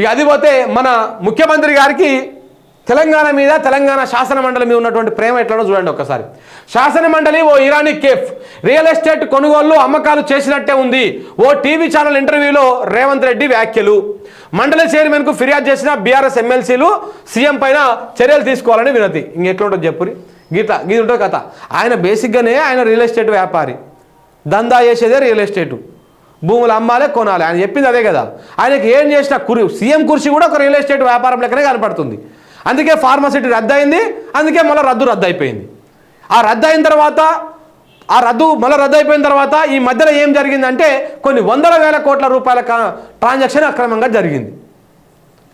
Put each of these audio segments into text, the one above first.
ఇక అది పోతే మన ముఖ్యమంత్రి గారికి తెలంగాణ మీద తెలంగాణ శాసన మండలి మీద ఉన్నటువంటి ప్రేమ ఎట్లనో చూడండి ఒక్కసారి. శాసన మండలి ఓ ఇరానీ కేఫ్. రియల్ ఎస్టేట్ కొనుగోళ్ళు అమ్మకాలు చేసినట్టే ఉంది. ఓ టీవీ ఛానల్ ఇంటర్వ్యూలో రేవంత్ రెడ్డి వ్యాఖ్యలు. మండలి చైర్మన్కు ఫిర్యాదు చేసిన బీఆర్ఎస్ ఎమ్మెల్సీలు సీఎం పైన చర్యలు తీసుకోవాలని వినతి. ఇంకెట్లుంటుంది చెప్పురి? గీత గీత ఉంటుంది కథ. ఆయన బేసిక్గానే ఆయన రియల్ ఎస్టేట్ వ్యాపారి. దందా చేసేదే రియల్ ఎస్టేటు. భూములు అమ్మాలే కొనాలి. ఆయన చెప్పింది అదే కదా. ఆయనకి ఏం చేసినా కురి సీఎం కుర్చీ కూడా ఒక రియల్ ఎస్టేట్ వ్యాపారం లెక్కనే కనపడుతుంది. అందుకే ఫార్మసిటీ రద్దు అయింది అందుకే మళ్ళీ రద్దు రద్దు అయిపోయింది ఆ రద్దు అయిన తర్వాత ఆ రద్దు మళ్ళీ రద్దు అయిపోయిన తర్వాత ఈ మధ్యలో ఏం జరిగిందంటే కొన్ని వందల వేల కోట్ల రూపాయల కా- ట్రాన్సాక్షన్ అక్రమంగా జరిగింది.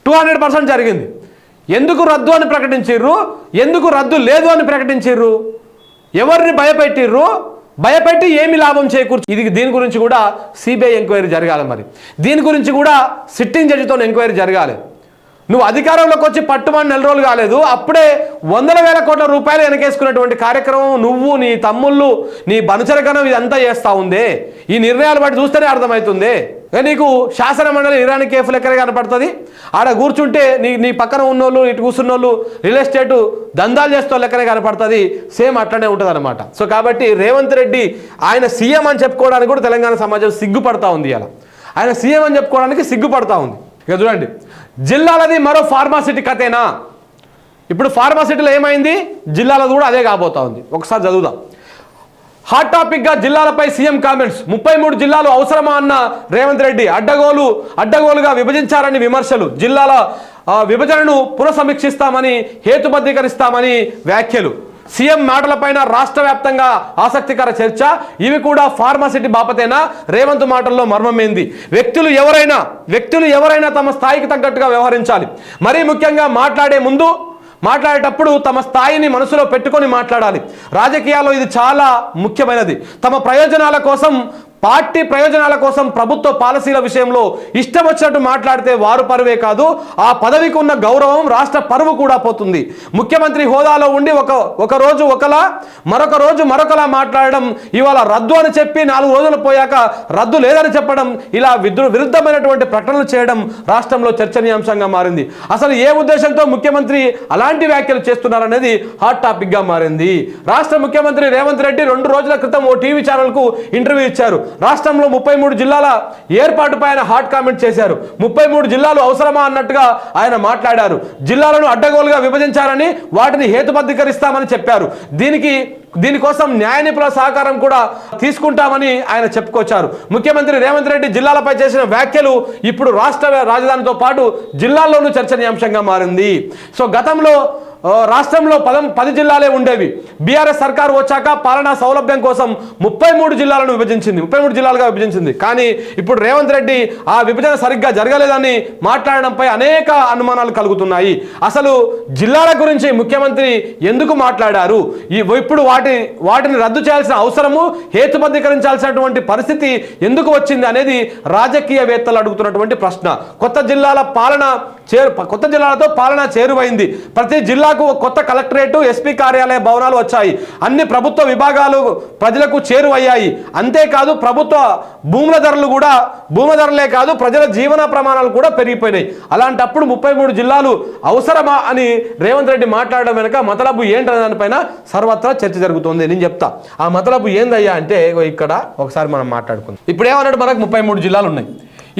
టూ హండ్రెడ్ పర్సెంట్ జరిగింది. ఎందుకు రద్దు అని ప్రకటించిర్రు? ఎందుకు రద్దు లేదు అని ప్రకటించిర్రు? ఎవరిని భయపెట్టిర్రు? భయపెట్టి ఏమి లాభం చేకూర్చు ఇది దీని గురించి కూడా సిబిఐ ఎంక్వైరీ జరగాలి మరి. దీని గురించి కూడా సిట్టింగ్ జడ్జితో ఎంక్వైరీ జరగాలి. నువ్వు అధికారంలోకి వచ్చి పట్టుమని నెల రోజులు కాలేదు అప్పుడే వందల వేల కోట్ల రూపాయలు వెనకేసుకున్నటువంటి కార్యక్రమం నువ్వు నీ తమ్ముళ్ళు నీ బనుచరకనం ఇదంతా చేస్తా ఉందే. ఈ నిర్ణయాలు బట్టి చూస్తేనే అర్థమవుతుంది. నీకు శాసన మండలి ఇరానీ కేఫ్ లెక్కనే కనపడుతుంది. ఆడ కూర్చుంటే నీ నీ పక్కన ఉన్నోళ్ళు ఇటు కూర్చున్నోళ్ళు రియల్ ఎస్టేట్ దందాలు చేస్తూ లెక్కనే కనపడుతుంది. సేమ్ అట్లనే ఉంటుంది అనమాట సో కాబట్టి రేవంత్ రెడ్డి ఆయన సీఎం అని చెప్పుకోవడానికి కూడా తెలంగాణ సమాజం సిగ్గుపడతా ఉంది అలా ఆయన సీఎం అని చెప్పుకోవడానికి సిగ్గుపడతా ఉంది. ఇక చూడండి. జిల్లాలది మరో ఫార్మాసిటీ కథేనా? ఇప్పుడు ఫార్మాసిటీలో ఏమైంది? జిల్లాలది కూడా అదే కాబోతా ఉంది. ఒకసారి చదువుదాం. హాట్ టాపిక్గా జిల్లాలపై సీఎం కామెంట్స్ ముప్పై మూడు జిల్లాలు అవసరమా అన్న రేవంత్ రెడ్డి అడ్డగోలు అడ్డగోలుగా విభజించారని విమర్శలు. జిల్లాల విభజనను పునఃసమీక్షిస్తామని హేతుబద్ధీకరిస్తామని వ్యాఖ్యలు. సీఎం మాటలపైన రాష్ట్ర వ్యాప్తంగా ఆసక్తికర చర్చ. ఇవి కూడా ఫార్మాసిటీ బాపతేనా? రేవంత్ మాటల్లో మర్మమైంది వ్యక్తులు ఎవరైనా వ్యక్తులు ఎవరైనా తమ స్థాయికి తగ్గట్టుగా వ్యవహరించాలి. మరీ ముఖ్యంగా మాట్లాడే ముందు మాట్లాడేటప్పుడు తమ స్థాయిని మనసులో పెట్టుకొని మాట్లాడాలి. రాజకీయాల్లో ఇది చాలా ముఖ్యమైనది. తమ ప్రయోజనాల కోసం పార్టీ ప్రయోజనాల కోసం ప్రభుత్వ పాలసీల విషయంలో ఇష్టం వచ్చినట్టు మాట్లాడితే వారు పరువే కాదు ఆ పదవికి ఉన్న గౌరవం రాష్ట్ర పరువు కూడా పోతుంది. ముఖ్యమంత్రి హోదాలో ఉండి ఒక ఒక రోజు ఒకలా మరొక రోజు మరొకలా మాట్లాడడం ఇవాళ రద్దు అని చెప్పి నాలుగు రోజులు పోయాక రద్దు లేదని చెప్పడం ఇలా విద్రు విరుద్ధమైనటువంటి ప్రకటనలు చేయడం రాష్ట్రంలో చర్చనీయాంశంగా మారింది. అసలు ఏ ఉద్దేశంతో ముఖ్యమంత్రి అలాంటి వ్యాఖ్యలు చేస్తున్నారనేది హాట్ టాపిక్గా మారింది. రాష్ట్ర ముఖ్యమంత్రి రేవంత్ రెడ్డి రెండు రోజుల క్రితం ఓ టీవీ ఛానల్కు ఇంటర్వ్యూ ఇచ్చారు. రాష్ట్రంలో ముప్పై మూడు జిల్లాల ఏర్పాటుపై ఆయన హాట్ కామెంట్ చేశారు. ముప్పై మూడు జిల్లాలు అవసరమా అన్నట్టుగా ఆయన మాట్లాడారు. జిల్లాలను అడ్డగోలుగా విభజించారని వాటిని హేతుబద్ధీకరిస్తామని చెప్పారు. దీనికి దీనికోసం న్యాయ నిపుణుల సహకారం కూడా తీసుకుంటామని ఆయన చెప్పుకొచ్చారు. ముఖ్యమంత్రి రేవంత్ రెడ్డి జిల్లాలపై చేసిన వ్యాఖ్యలు ఇప్పుడు రాష్ట్ర రాజధానితో పాటు జిల్లాల్లోనూ చర్చనీయాంశంగా మారింది. సో గతంలో రాష్ట్రంలో పదం పది జిల్లాలే ఉండేవి. బీఆర్ఎస్ సర్కారు వచ్చాక పాలనా సౌలభ్యం కోసం ముప్పై మూడు జిల్లాలను విభజించింది. ముప్పై మూడు జిల్లాలుగా విభజించింది. కానీ ఇప్పుడు రేవంత్ రెడ్డి ఆ విభజన సరిగ్గా జరగలేదని మాట్లాడడంపై అనేక అనుమానాలు కలుగుతున్నాయి. అసలు జిల్లాల గురించి ముఖ్యమంత్రి ఎందుకు మాట్లాడారు? ఈ ఇప్పుడు వాటి వాటిని రద్దు చేయాల్సిన అవసరము హేతుబద్ధీకరించాల్సినటువంటి పరిస్థితి ఎందుకు వచ్చింది అనేది రాజకీయవేత్తలు అడుగుతున్నటువంటి ప్రశ్న. కొత్త జిల్లాల పాలన చేరు కొత్త జిల్లాలతో పాలన చేరువైంది. ప్రతి జిల్లా జిల్లాకు కొత్త కలెక్టరేటు ఎస్పీ కార్యాలయ భవనాలు వచ్చాయి. అన్ని ప్రభుత్వ విభాగాలు ప్రజలకు చేరువయ్యాయి. అంతేకాదు ప్రభుత్వ భూముల ధరలు కూడా భూముల ధరలే కాదు ప్రజల జీవన ప్రమాణాలు కూడా పెరిగిపోయినాయి. అలాంటప్పుడు ముప్పై మూడు జిల్లాలు అవసరమా అని రేవంత్ రెడ్డి మాట్లాడడం వెనుక మతలబు ఏంటనే దానిపైన సర్వత్రా చర్చ జరుగుతుంది. నేను చెప్తా. ఆ మతలబు ఏందయ్యా అంటే ఇక్కడ ఒకసారి మనం మాట్లాడుకుందాం. ఇప్పుడు ఏమన్నాడు మనకు ముప్పై మూడు జిల్లాలు ఉన్నాయి.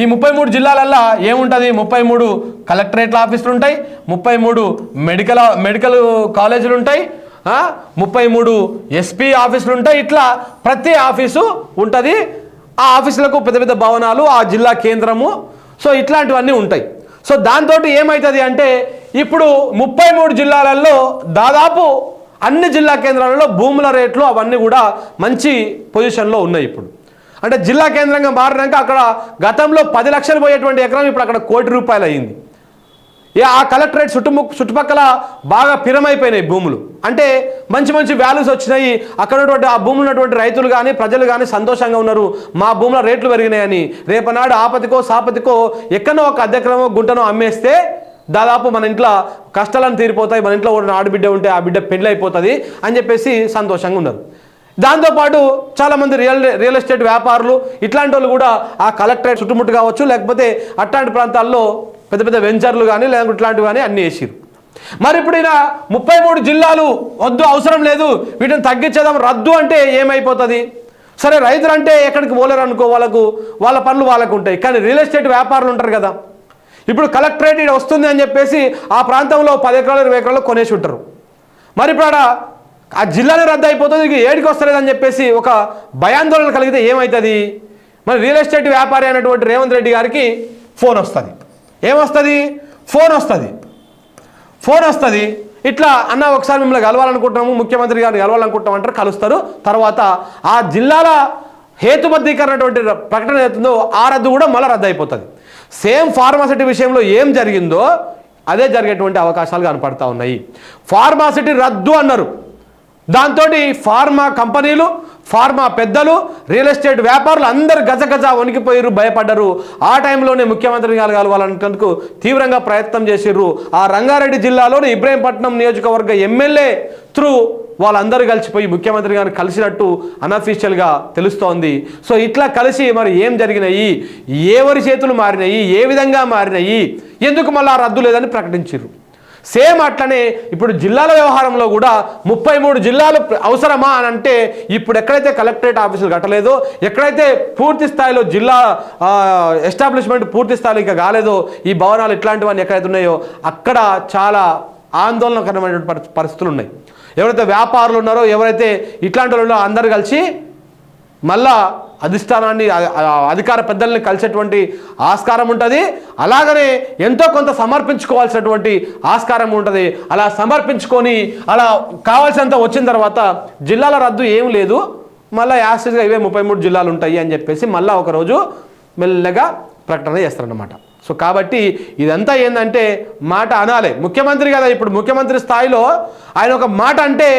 ఈ ముప్పై మూడు జిల్లాలల్లో ఏముంటుంది? ముప్పై మూడు కలెక్టరేట్ల ఆఫీసులు ఉంటాయి ముప్పై మూడు మెడికల్ మెడికల్ కాలేజీలు ఉంటాయి ముప్పై మూడు ఎస్పీ ఆఫీసులు ఉంటాయి ఇట్లా ప్రతి ఆఫీసు ఉంటుంది. ఆ ఆఫీసులకు పెద్ద పెద్ద భవనాలు ఆ జిల్లా కేంద్రము. సో ఇట్లాంటివన్నీ ఉంటాయి. సో దాంతో ఏమవుతుంది అంటే ఇప్పుడు ముప్పై మూడు జిల్లాలలో దాదాపు అన్ని జిల్లా కేంద్రాలలో భూముల రేట్లు అవన్నీ కూడా మంచి పొజిషన్లో ఉన్నాయి ఇప్పుడు. అంటే జిల్లా కేంద్రంగా మారినాక అక్కడ గతంలో పది లక్షలు పోయేటువంటి ఎకరం ఇప్పుడు అక్కడ కోటి రూపాయలు అయ్యింది ఏ ఆ కలెక్టరేట్ చుట్టుముక్ చుట్టుపక్కల బాగా పిరమైపోయినాయి భూములు. అంటే మంచి మంచి వాల్యూస్ వచ్చినాయి. అక్కడ ఉన్నటువంటి ఆ భూములు ఉన్నటువంటి రైతులు కానీ ప్రజలు కానీ సంతోషంగా ఉన్నారు. మా భూముల రేట్లు పెరిగినాయని. రేపనాడు ఆపతికో సాపతికో ఎక్కడో ఒక అధ్యక్రమో గుంటనో అమ్మేస్తే దాదాపు మన ఇంట్లో కష్టాలను తీరిపోతాయి. మన ఇంట్లో ఉన్న ఆడబిడ్డ ఉంటే ఆ బిడ్డ పెళ్ళి అయిపోతుంది అని చెప్పేసి సంతోషంగా ఉన్నారు. దాంతోపాటు చాలామంది రియల్ రియల్ ఎస్టేట్ వ్యాపారులు ఇట్లాంటి వాళ్ళు కూడా ఆ కలెక్టరేట్ చుట్టుముట్టు కావచ్చు లేకపోతే అట్లాంటి ప్రాంతాల్లో పెద్ద పెద్ద వెంచర్లు కానీ లేకుంటే ఇట్లాంటివి కానీ అన్నీ వేసిరు మరి ఇప్పుడు ఈయన ముప్పై మూడు జిల్లాలు వద్దు అవసరం లేదు వీటిని తగ్గించేదాం రద్దు అంటే ఏమైపోతుంది? సరే రైతులు అంటే ఎక్కడికి పోలేరు అనుకో వాళ్ళకు వాళ్ళ పనులు వాళ్ళకు ఉంటాయి కానీ రియల్ ఎస్టేట్ వ్యాపారులు ఉంటారు కదా. ఇప్పుడు కలెక్టరేట్ వస్తుంది అని చెప్పేసి ఆ ప్రాంతంలో పది ఎకరాలు ఇరవై ఎకరాలు కొనేసి ఉంటారు. మరి ఇప్పుడు ఆడ ఆ జిల్లానే రద్దు అయిపోతుంది ఇక ఏడికి వస్తలేదని చెప్పేసి ఒక భయాందోళన కలిగితే ఏమవుతుంది మరి రియల్ ఎస్టేట్ వ్యాపారి అయినటువంటి రేవంత్ రెడ్డి గారికి ఫోన్ వస్తుంది. ఏమొస్తుంది? ఫోన్ వస్తుంది. ఫోన్ వస్తుంది. ఇట్లా అన్న ఒకసారి మిమ్మల్ని కలవాలనుకుంటున్నాము ముఖ్యమంత్రి గారిని కలవాలనుకుంటాం అంటారు కలుస్తారు. తర్వాత ఆ జిల్లాల హేతుబద్ధీకరణటువంటి ప్రకటన అవుతుందో ఆ రద్దు కూడా మళ్ళీ రద్దు అయిపోతుంది సేమ్ ఫార్మాసిటీ విషయంలో ఏం జరిగిందో అదే జరిగేటువంటి అవకాశాలు కనపడతా ఉన్నాయి. ఫార్మాసిటీ రద్దు అన్నారు. దాంతో ఫార్మా కంపెనీలు ఫార్మా పెద్దలు రియల్ ఎస్టేట్ వ్యాపారులు అందరు గజ గజ వణికిపోయారు భయపడ్డరు ఆ టైంలోనే ముఖ్యమంత్రి గారు తీవ్రంగా ప్రయత్నం చేసిర్రు. ఆ రంగారెడ్డి జిల్లాలోని ఇబ్రాహీంపట్నం నియోజకవర్గ ఎమ్మెల్యే త్రూ వాళ్ళందరూ కలిసిపోయి ముఖ్యమంత్రి గారిని కలిసినట్టు అనఫీషియల్గా తెలుస్తోంది. సో ఇట్లా కలిసి మరి ఏం జరిగినాయి? ఎవరి చేతులు మారినాయి? ఏ విధంగా మారినాయి? ఎందుకు మళ్ళీ ఆ రద్దు లేదని ప్రకటించారు సేమ్ అట్లనే ఇప్పుడు జిల్లాల వ్యవహారంలో కూడా ముప్పై మూడు జిల్లాలు అవసరమా అని అంటే ఇప్పుడు ఎక్కడైతే కలెక్టరేట్ ఆఫీసులు కట్టలేదో ఎక్కడైతే పూర్తి స్థాయిలో జిల్లా ఎస్టాబ్లిష్మెంట్ పూర్తి స్థాయిలో ఇంకా కాలేదో ఈ భవనాలు ఇట్లాంటివన్నీ ఎక్కడైతే ఉన్నాయో అక్కడ చాలా ఆందోళనకరమైనటువంటి పరి- పరిస్థితులు ఉన్నాయి. ఎవరైతే వ్యాపారులు ఉన్నారో ఎవరైతే ఇట్లాంటి వాళ్ళు అందరు కలిసి మళ్ళా అధిష్టానాన్ని అధికార పెద్దల్ని కలిసేటువంటి ఆస్కారం ఉంటుంది. అలాగనే ఎంతో కొంత సమర్పించుకోవాల్సినటువంటి ఆస్కారం ఉంటుంది. అలా సమర్పించుకొని అలా కావాల్సినంత వచ్చిన తర్వాత జిల్లాల రద్దు ఏం లేదు. మళ్ళీ యాసిడ్గా ఇవే ముప్పై మూడు జిల్లాలు ఉంటాయి అని చెప్పేసి మళ్ళీ ఒకరోజు మెల్లగా ప్రకటన చేస్తారన్నమాట. సో కాబట్టి ఇదంతా ఏంటంటే మాట అనాలి. ముఖ్యమంత్రి కదా ఇప్పుడు. ముఖ్యమంత్రి స్థాయిలో ఆయన ఒక మాట అంటే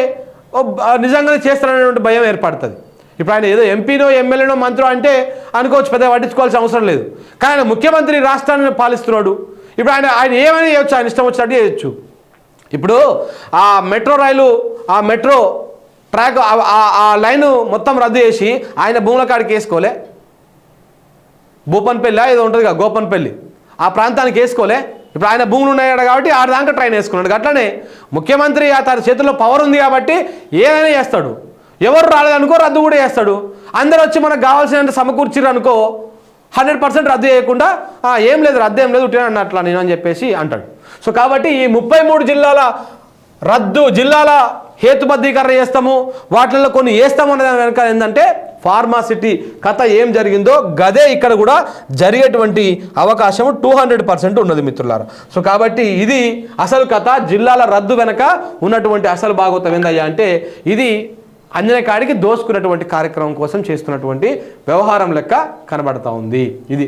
నిజంగానే చేస్తారనేటువంటి భయం ఏర్పడుతుంది. ఇప్పుడు ఆయన ఏదో ఎంపీనో ఎమ్మెల్యేనో మంత్రో అంటే అనుకోవచ్చు పెద్దగా పట్టించుకోవాల్సిన అవసరం లేదు. కానీ ఆయన ముఖ్యమంత్రి రాష్ట్రాన్ని పాలిస్తున్నాడు. ఇప్పుడు ఆయన ఆయన ఏమైనా చేయొచ్చు ఆయన ఇష్టం వచ్చినట్టు చేయొచ్చు. ఇప్పుడు ఆ మెట్రో రైలు ఆ మెట్రో ట్రాక్ ఆ- ఆ- లైను మొత్తం రద్దు చేసి ఆయన భూముల కాడికి వేసుకోలే. భూపన్పల్లి ఏదో ఉంటుంది కదా గోపన్పల్లి. ఆ ప్రాంతానికి వేసుకోలే. ఇప్పుడు ఆయన భూములు ఉన్నాయాడు కాబట్టి ఆడదాకా ట్రైన్ వేసుకున్నాడు. అట్లనే ముఖ్యమంత్రి ఆ తన చేతిలో పవర్ ఉంది కాబట్టి ఏదైనా చేస్తాడు. ఎవరు రాలేదనుకో రద్దు కూడా చేస్తాడు. అందరు వచ్చి మనకు కావాల్సినంత సమకూర్చిరు అనుకో హండ్రెడ్ పర్సెంట్ రద్దు చేయకుండా ఏం లేదు రద్దు ఏం లేదు ఉట్టిన అట్లా నేను అని చెప్పేసి అంటాడు. సో కాబట్టి ఈ ముప్పై మూడు జిల్లాల రద్దు జిల్లాల హేతుబద్ధీకరణ చేస్తాము. వాటిల్లో కొన్ని వేస్తాము దాని వెనక ఏంటంటే ఫార్మాసిటీ కథ ఏం జరిగిందో గదే ఇక్కడ కూడా జరిగేటువంటి అవకాశం టూ హండ్రెడ్ పర్సెంట్ ఉన్నది మిత్రులారా. సో కాబట్టి ఇది అసలు కథ జిల్లాల రద్దు వెనక ఉన్నటువంటి అసలు భాగవతం ఏందయ్యా అంటే ఇది అందిన కాడికి దోసుకున్నటువంటి కార్యక్రమం కోసం చేస్తున్నటువంటి వ్యవహారం లెక్క కనబడతా ఉంది. ఇది.